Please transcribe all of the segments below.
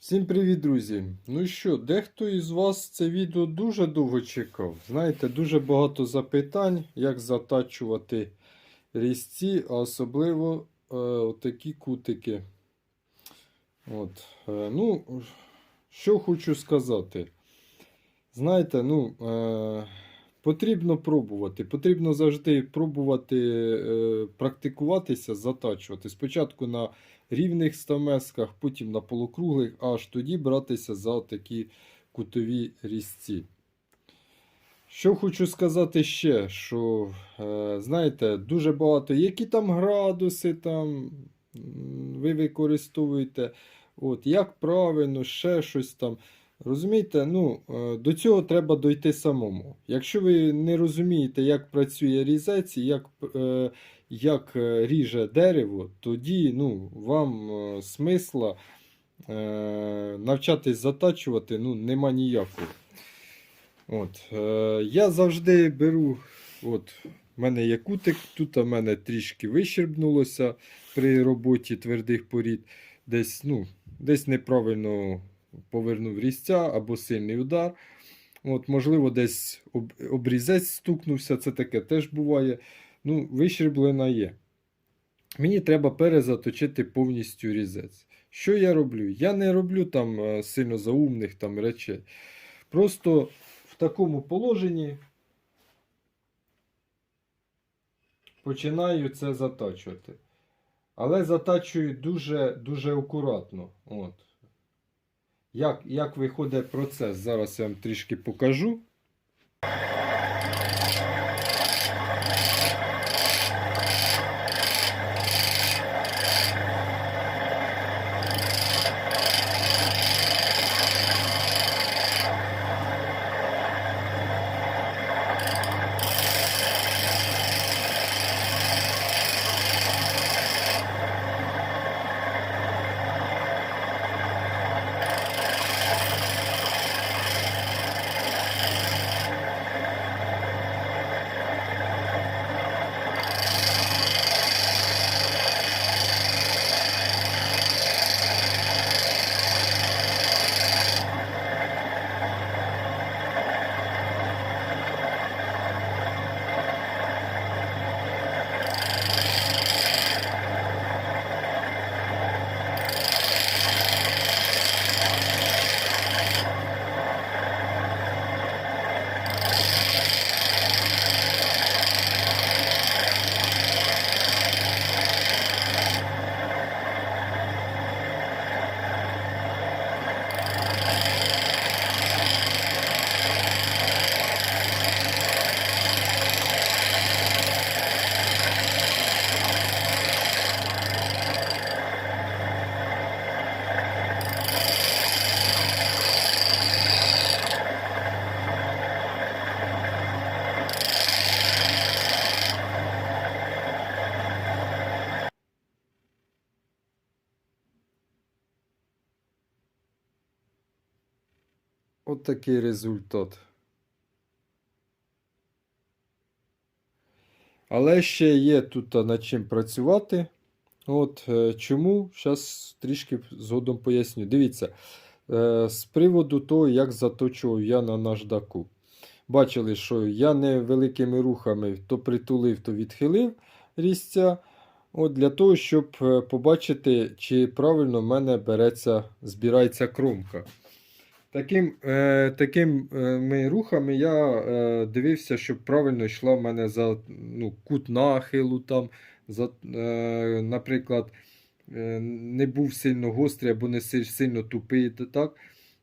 Всім привіт, друзі! Ну що, дехто із вас це відео дуже довго чекав. Знаєте, дуже багато запитань, як затачувати різці, а особливо е, такі кутики. От. Е, ну, що хочу сказати. Знаєте, ну, е, потрібно пробувати. Потрібно завжди пробувати е, практикуватися, затачувати. Спочатку на рівних стамесках, потім на полукруглих, аж тоді братися за такі кутові різці. Що хочу сказати ще, що, е, знаєте, дуже багато, які там градуси там ви використовуєте, от, як правильно, ще щось там. Розумієте, ну, е, до цього треба дойти самому. Якщо ви не розумієте, як працює різець, як, е, як е, ріже дерево, тоді ну, вам смисла навчатись затачувати ну, нема ніякого. От, я завжди беру, от, в мене є кутик, тут в мене трішки вищербнулося при роботі твердих порід. Десь, ну, десь неправильно повернув різця або сильний удар. От, Можливо, десь обрізець стукнувся, це таке теж буває. Ну, Вищерблена є. Мені треба перезаточити повністю різець. Що я роблю? Я не роблю там е, сильно заумних там речей. Просто в такому положенні починаю це затачувати. Але затачую дуже дуже акуратно. От. Як, як виходить процес? Зараз я вам трішки покажу. От такий результат. Але ще є тут над чим працювати. От е, чому? Зараз трішки згодом поясню. Дивіться, е, з приводу того, як заточував я на наждаку. Бачили, що я невеликими рухами то притулив, то відхилив різця. От Для того, щоб е, побачити, чи правильно в мене береться, збирається кромка. Таким, е, такими рухами я е, дивився, щоб правильно йшла в мене за ну, кут нахилу, там, за, е, наприклад, е, не був сильно гострий або не сильно тупий. та Так?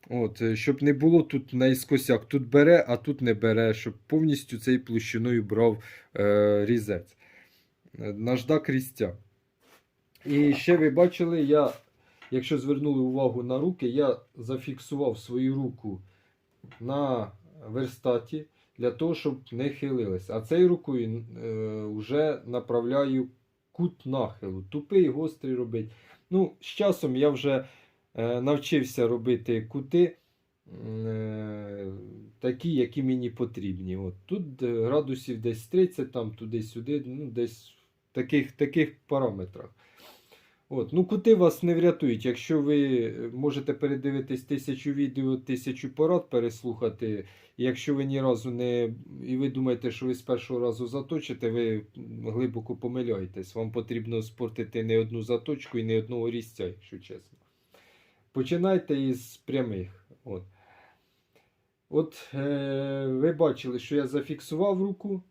От, е, щоб не було тут наіскосяк. Тут бере, а тут не бере, щоб повністю цією площиною брав е, різець. Е, Наждак різця. І ще ви бачили, я Якщо звернули увагу на руки, я зафіксував свою руку на верстаті для того, щоб не хилилась. А цією рукою е, вже направляю кут нахилу. Тупий, гострий робить. Ну, З часом я вже е, навчився робити кути е, такі, які мені потрібні. От, Тут градусів десь 30, там туди-сюди, ну, десь в таких, таких параметрах. От. Ну, кути вас не врятують. Якщо ви е, можете передивитись тисячу відео, тисячу порад переслухати, і якщо ви ні разу не. І ви думаєте, що ви з першого разу заточите, ви глибоко помиляєтесь. Вам потрібно спортити не одну заточку і не одного різця, якщо чесно. Починайте із прямих. От, От е, ви бачили, що я зафіксував руку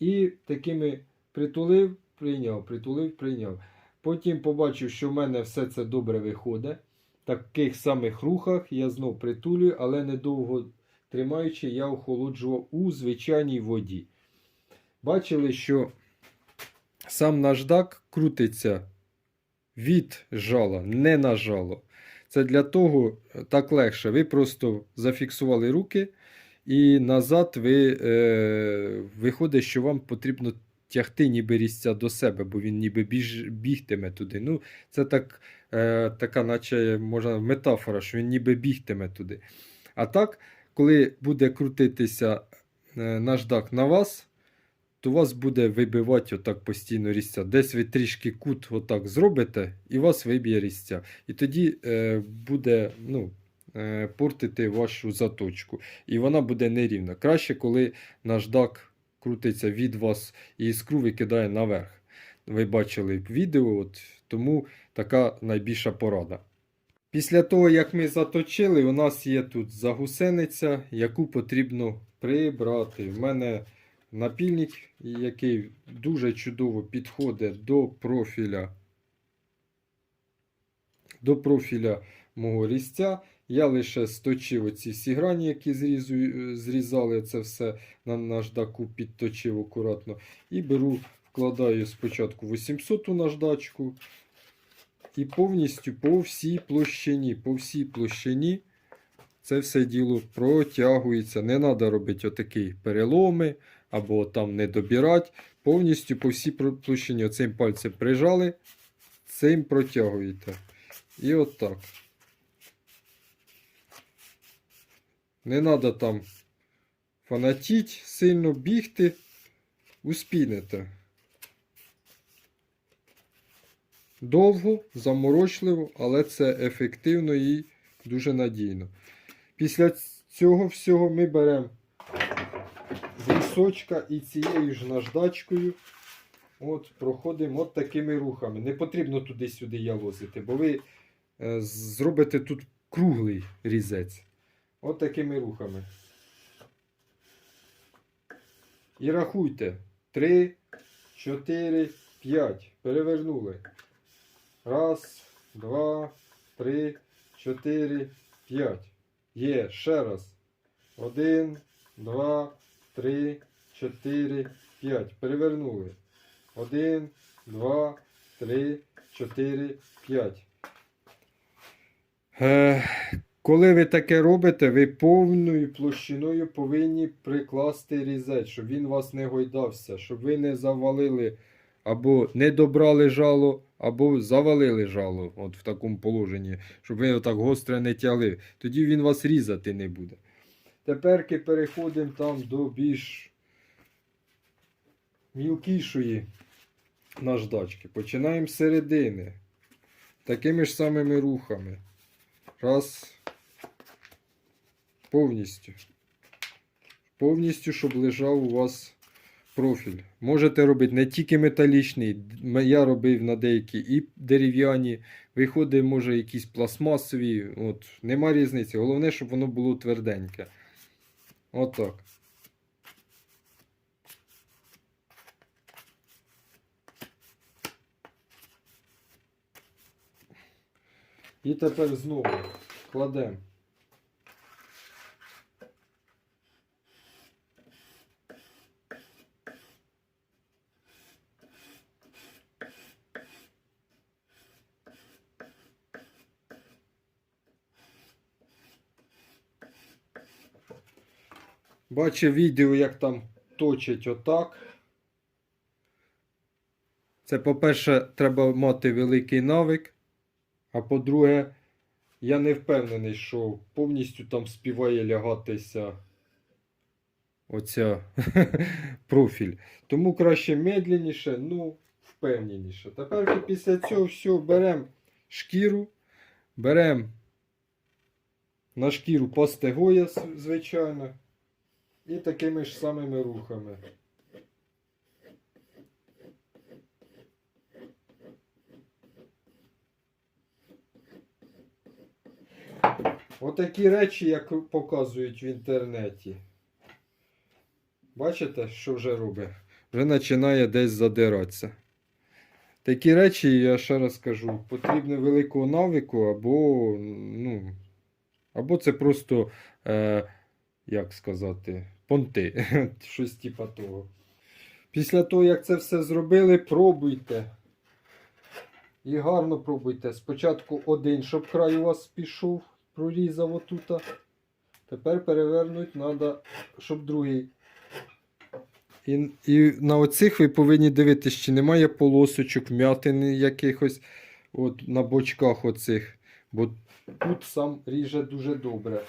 і такими притулив, прийняв, притулив, прийняв. Потім побачив, що в мене все це добре виходить. В таких самих рухах я знов притулюю, але недовго тримаючи, я охолоджував у звичайній воді. Бачили, що сам наждак крутиться від жала, не на жало. Це для того е, так легше. Ви просто зафіксували руки, і назад ви, е, виходить, що вам потрібно тягти ніби різця до себе, бо він ніби біж, бігтиме туди. Ну, це так, е, така, наче можна метафора, що він ніби бігтиме туди. А так, коли буде крутитися е, наждак на вас, то вас буде вибивати отак постійно різця. Десь ви трішки кут отак зробите, і вас виб'є різця. І тоді е, буде ну, е, портити вашу заточку. І вона буде нерівна. Краще, коли наждак крутиться від вас і іскру викидає наверх. Ви бачили відео, от, тому така найбільша порада. Після того, як ми заточили, у нас є тут загусениця, яку потрібно прибрати. В мене напільник, який дуже чудово підходить до профіля, до профіля мого різця. Я лише сточив оці всі грані, які зрізу, зрізали це все на наждаку, підточив акуратно. І беру, вкладаю спочатку 800 у наждачку. І повністю по всій площині, по всій площині це все діло протягується. Не треба робити отакі переломи або там не добирати. Повністю по всій площині оцим пальцем прижали, цим протягуєте. І отак. Не треба там фанатіть, сильно бігти, успінете. Довго, заморочливо, але це ефективно і дуже надійно. Після цього всього ми беремо брусочка і цією ж наждачкою от, проходимо от такими рухами. Не потрібно туди-сюди ялозити, бо ви е, зробите тут круглий різець. От такими рухами. І рахуйте. 3, 4, 5. Перевернули. Раз, два, три, чотири, п'ять. Є. Ще раз. Один, два, три, чотири, п'ять. Перевернули. Один, два, три, чотири, п'ять. Коли ви таке робите, ви повною площиною повинні прикласти різець, щоб він вас не гойдався, щоб ви не завалили або не добрали жало, або завалили жало от в такому положенні, щоб ви отак гостре не тягли. Тоді він вас різати не буде. Тепер переходимо там до більш мілкішої наждачки. Починаємо з середини. Такими ж самими рухами. Раз. Повністю. Повністю, щоб лежав у вас профіль. Можете робити не тільки металічний. Я робив на деякі і дерев'яні. Виходить, може, якісь пластмасові. От, нема різниці. Головне, щоб воно було тверденьке. Отак. І тепер знову кладемо. Бачив відео, як там точать отак. Це, по-перше, треба мати великий навик. А по-друге, я не впевнений, що повністю там співає лягатися оця профіль. Тому краще медленніше, ну, впевненіше. Тепер після цього всього беремо шкіру, беремо на шкіру пастегоя, звичайно, і такими ж самими рухами. Отакі речі, як показують в інтернеті. Bачите, що вже робить? Вже починає десь задиратися. Такі речі, я ще раз кажу, потрібно великого навику, або, ну, або це просто, е, як сказати, понти. Щось типа того. Після того, як це все зробили, пробуйте. І гарно пробуйте. Спочатку один, щоб край у вас пішов, прорізав отута. Тепер перевернуть треба, щоб другий. І, і на оцих ви повинні дивитися, чи немає полосочок, м'ятини якихось от, на бочках оцих. Бо тут сам ріже дуже добре.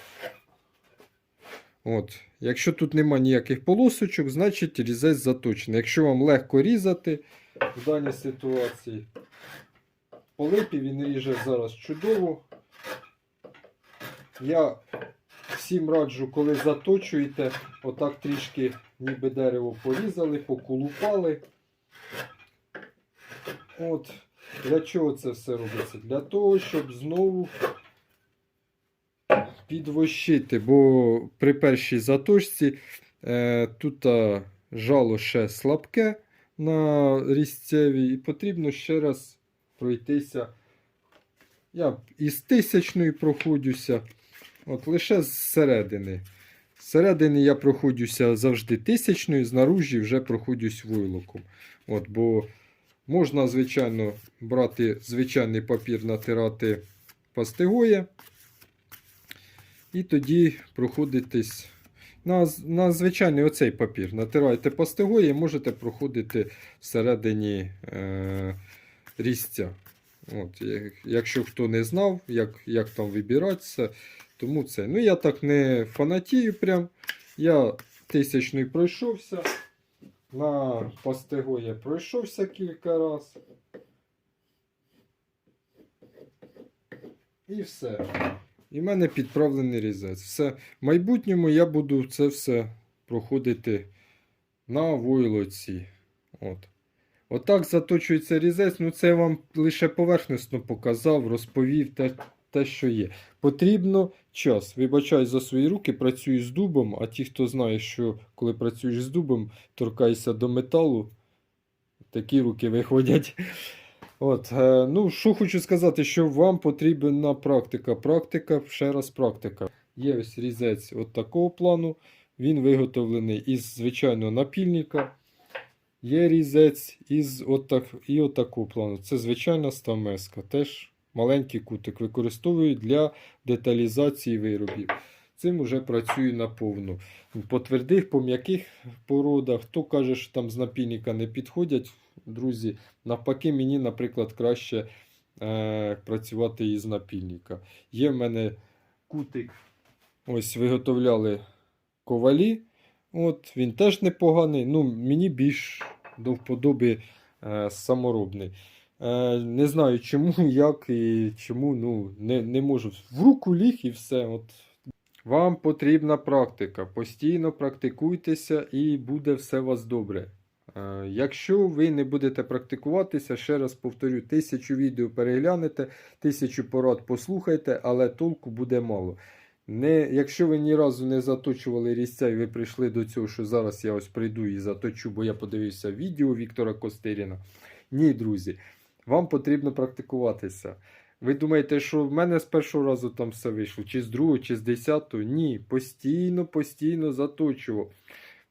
От. Якщо тут немає ніяких полосочок, значить різець заточений. Якщо вам легко різати в даній ситуації, по липі він ріже зараз чудово. Я всім раджу, коли заточуєте, отак трішки ніби дерево порізали, поколупали. От. Для чого це все робиться? Для того, щоб знову підвощити, бо при першій заточці е, тут а, жало ще слабке на різцевій, і потрібно ще раз пройтися. Я із тисячної проходжуся. От лише зсередини. Зсередини я проходжуся завжди тисячною, знаружі вже проходжусь войлоком. От, бо можна, звичайно, брати звичайний папір, натирати пастигоє. І тоді проходитись на, на звичайний оцей папір. Натираєте пастигоє і можете проходити всередині е, різця. От, якщо хто не знав, як, як там вибиратися, тому це. Ну, я так не фанатію прям. Я тисячний пройшовся. На пастего я пройшовся кілька разів. І все. І в мене підправлений різець. Все. В майбутньому я буду це все проходити на войлоці. От. Отак заточується різець. Ну, це я вам лише поверхносно показав, розповів те, те, що є. Потрібно час. Вибачай за свої руки, працюю з дубом, а ті, хто знає, що коли працюєш з дубом, торкаєшся до металу, такі руки виходять. От, е, ну, що хочу сказати, що вам потрібна практика. Практика, ще раз практика. Є ось різець от такого плану. Він виготовлений із звичайного напільника. Є різець із отак, і от такого плану. Це звичайна стамеска. Теж маленький кутик використовую для деталізації виробів. Цим уже працюю наповну. По твердих, по м'яких породах. Хто каже, що там з напільника не підходять, друзі, навпаки, мені, наприклад, краще е, працювати із напільника. Є в мене кутик. Ось виготовляли ковалі. От, він теж непоганий. Ну, мені більш до вподоби е, саморобний. Е, не знаю чому, як і чому, ну, не, не можу. В руку ліг і все. От. Вам потрібна практика. Постійно практикуйтеся і буде все у вас добре. Е, Якщо ви не будете практикуватися, ще раз повторю, тисячу відео переглянете, тисячу порад послухайте, але толку буде мало. Не, якщо ви ні разу не заточували різця і ви прийшли до цього, що зараз я ось прийду і заточу, бо я подивився відео Віктора Костиріна. Ні, друзі, вам потрібно практикуватися. Ви думаєте, що в мене з першого разу там все вийшло, чи з другого, чи з десятого? Ні, постійно, постійно заточував.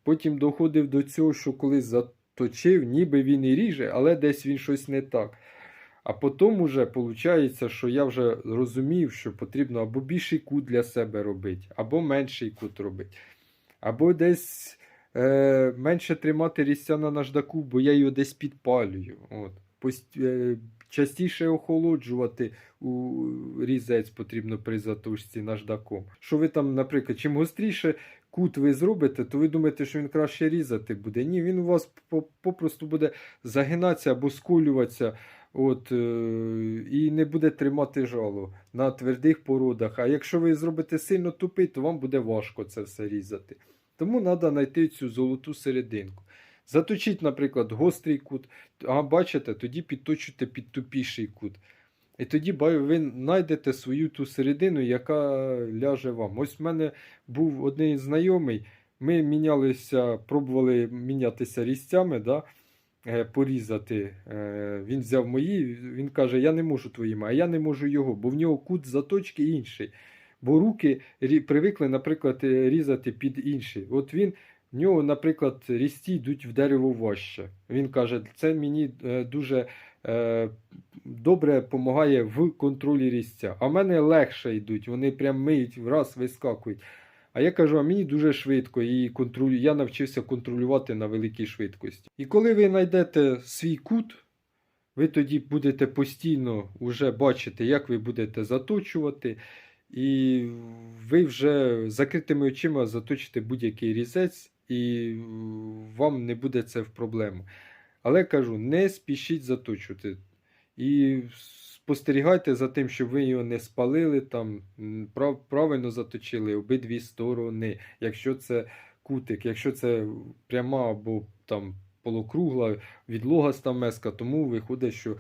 Потім доходив до цього, що коли заточив, ніби він і ріже, але десь він щось не так. А потім уже виходить, що я вже розумів, що потрібно або більший кут для себе робити, або менший кут робити. Або десь е, менше тримати різця на наждаку, бо я його десь підпалюю. От. Пост, е, частіше охолоджувати у різець потрібно при заточці наждаком. Що ви там, наприклад, чим гостріше кут ви зробите, то ви думаєте, що він краще різати буде. Ні, він у вас попросту буде загинатися або сколюватися. От, е, і не буде тримати жало на твердих породах. А якщо ви зробите сильно тупий, то вам буде важко це все різати. Тому треба знайти цю золоту серединку. Заточіть, наприклад, гострий кут, а бачите, тоді підточуйте під тупіший кут. І тоді ви знайдете свою ту середину, яка ляже вам. Ось в мене був один знайомий, ми мінялися, пробували мінятися різцями, да, е, порізати. Е, Він взяв мої, він каже, я не можу твоїми, а я не можу його, бо в нього кут заточки інший. Бо руки привикли, наприклад, е, різати під інший. От він, в нього, наприклад, різці йдуть в дерево важче. Він каже, це мені е, дуже е, добре допомагає в контролі різця. А в мене легше йдуть, вони прям миють, враз вискакують. А я кажу, а мені дуже швидко і контролю... я навчився контролювати на великій швидкості. І коли ви знайдете свій кут, ви тоді будете постійно вже бачити, як ви будете заточувати, і ви вже закритими очима заточите будь-який різець, і вам не буде це в проблему. Але кажу, не спішіть заточувати. І спостерігайте за тим, щоб ви його не спалили, там, прав, правильно заточили обидві сторони. Якщо це кутик, якщо це пряма або там полукругла, відлогаста меска, тому виходить, що е,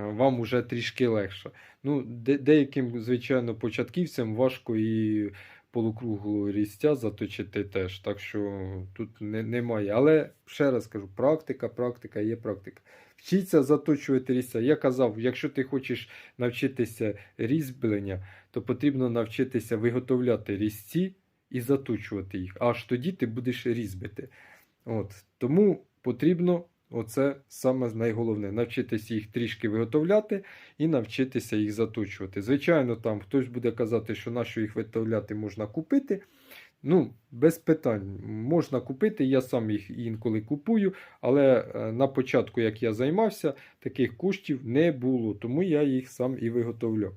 вам вже трішки легше. Ну, де, деяким, звичайно, початківцям важко і полукруглого різця заточити теж. Так що тут не, немає. Але ще раз кажу, практика, практика є практика. Вчіться заточувати різця. Я казав, якщо ти хочеш навчитися різьблення, то потрібно навчитися виготовляти різці і заточувати їх. Аж тоді ти будеш різьбити. От. Тому потрібно оце саме найголовне навчитися їх трішки виготовляти і навчитися їх заточувати. Звичайно, там хтось буде казати, що на що їх виготовляти можна купити. Ну, без питань можна купити, я сам їх інколи купую, але е, на початку, як я займався, таких коштів не було, тому я їх сам і виготовляв.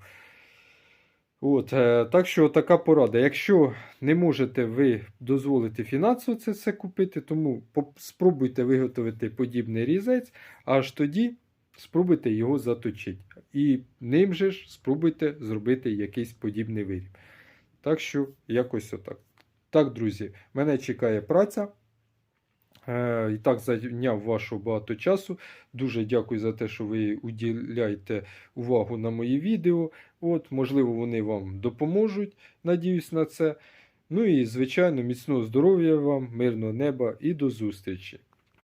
От, е, так що така порада. Якщо не можете ви дозволити фінансово це все купити, тому спробуйте виготовити подібний різець, аж тоді спробуйте його заточити. І ним же ж спробуйте зробити якийсь подібний виріб. Так що, якось отак. Так, друзі, мене чекає праця. Е, І так зайняв вашого багато часу. Дуже дякую за те, що ви уділяєте увагу на мої відео. От, можливо, вони вам допоможуть. Надіюсь на це. Ну і, звичайно, міцного здоров'я вам, мирного неба і до зустрічі!